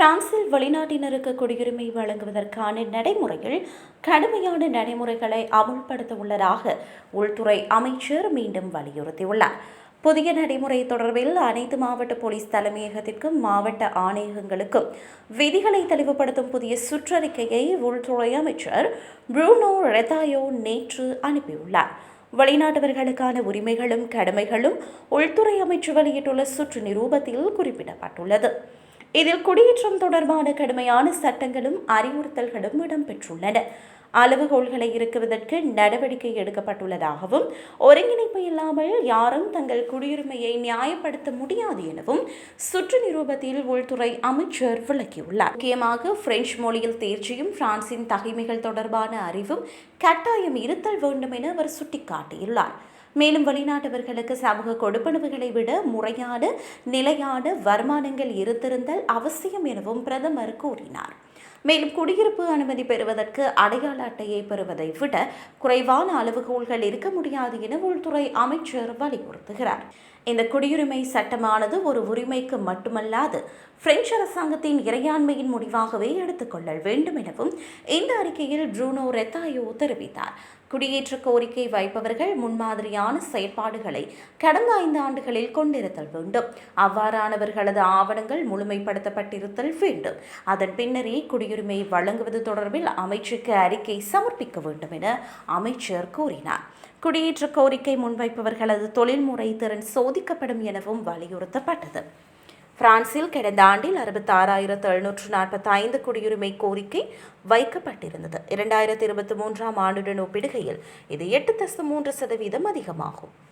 பிரான்சில் வெளிநாட்டினருக்கு குடியுரிமை வழங்குவதற்கான நடைமுறையில் கடுமையான நடைமுறைகளை அமுல்படுத்த உள்ளதாக உள்துறை அமைச்சர் மீண்டும் வலியுறுத்தியுள்ளார். புதிய நடைமுறை தொடர்பில் அனைத்து மாவட்ட போலீஸ் தலைமையகத்திற்கும் மாவட்ட ஆணையகங்களுக்கும் விதிகளை தெளிவுபடுத்தும் புதிய சுற்றறிக்கையை உள்துறை அமைச்சர் ப்ரூனோ ரெதாயோ நேற்று அனுப்பியுள்ளார். வெளிநாட்டவர்களுக்கான உரிமைகளும் கடமைகளும் உள்துறை அமைச்சு வெளியிட்டுள்ள சுற்று நிரூபத்தில் குறிப்பிடப்பட்டுள்ளது. இதில் குடியேற்றம் தொடர்பான கடுமையான சட்டங்களும் அறிவுறுத்தல்களும் இடம்பெற்றுள்ளன. அளவுகோல்களை இருக்குவதற்கு நடவடிக்கை எடுக்கப்பட்டுள்ளதாகவும் ஒருங்கிணைப்பு இல்லாமல் யாரும் தங்கள் குடியுரிமையை நியாயப்படுத்த முடியாது எனவும் சுற்று நிரூபத்தில் உள்துறை அமைச்சர் விளக்கியுள்ளார். முக்கியமாக பிரெஞ்சு மொழியில் தேர்ச்சியும் பிரான்சின் தகைமைகள் தொடர்பான அறிவும் கட்டாயம் இருத்தல் வேண்டும் என அவர் சுட்டிக்காட்டியுள்ளார். மேலும் வெளிநாட்டவர்களுக்கு சமூக கொடுப்பனவுகளை விட முறையான நிலையான வருமானங்கள் இருந்திருந்தல் அவசியம் எனவும் பிரதமர் கூறினார். மேலும் குடியிருப்பு அனுமதி பெறுவதற்கு அடையாள அட்டையை பெறுவதை விட குறைவான அளவுகோல்கள் இருக்க முடியாது என உள்துறை அமைச்சர் வலியுறுத்துகிறார். இந்த குடியுரிமை சட்டமானது ஒரு உரிமைக்கு மட்டுமல்லாது பிரெஞ்சு அரசாங்கத்தின் இறையாண்மையின் முடிவாகவே எடுத்துக்கொள்ளல் வேண்டும் எனவும் இந்த அறிக்கையில் ட்ரூனோ ரெத்தாயோ தெரிவித்தார். குடியேற்ற கோரிக்கை வைப்பவர்கள் முன்மாதிரியான செயற்பாடுகளை கடந்த ஐந்து ஆண்டுகளில் கொண்டிருத்தல் வேண்டும். அவ்வாறானவர்களது ஆவணங்கள் முழுமைப்படுத்தப்பட்டிருத்தல் வேண்டும். அதன் பின்னரே குடியுரிமை வழங்குவது தொடர்பில் அமைச்சுக்கு அறிக்கை சமர்ப்பிக்க வேண்டும் என அமைச்சர் கூறினார். குடியேற்ற கோரிக்கை முன்வைப்பவர்களது தொழில்முறை திறன் சோதிக்கப்படும் எனவும் வலியுறுத்தப்பட்டது. பிரான்சில் கடந்த ஆண்டில் அறுபத்தாறாயிரத்து எழுநூற்று நாற்பத்தி ஐந்து குடியுரிமை கோரிக்கை வைக்கப்பட்டிருந்தது. இரண்டாயிரத்தி இருபத்தி மூன்றாம் ஆண்டுடன் ஒப்பிடுகையில் இது எட்டு தசம் மூன்று சதவீதம் அதிகமாகும்.